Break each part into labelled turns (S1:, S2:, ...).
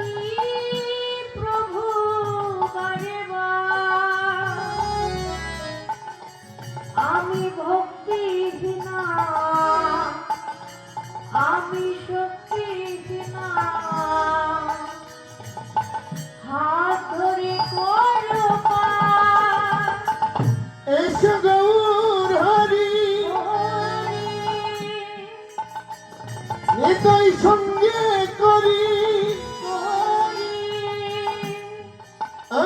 S1: की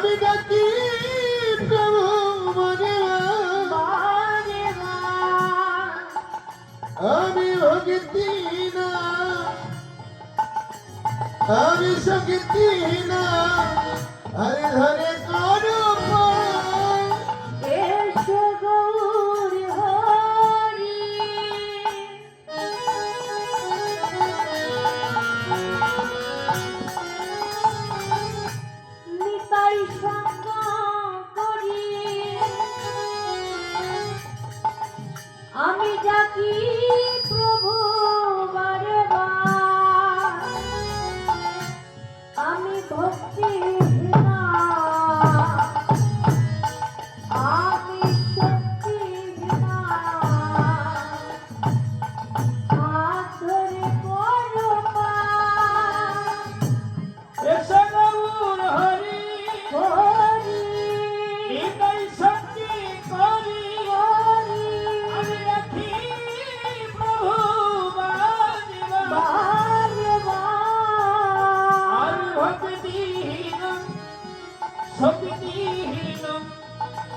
S1: আমি ডাকি প্রভু মনে আমি ভক্তি না আমি
S2: ডাকি প্রভু বারে আমি ভক্তি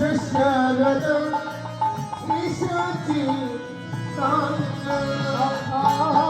S2: শারদ সৃষ্টি তার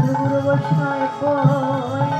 S2: সকল সাধু গুরু বৈষ্ণব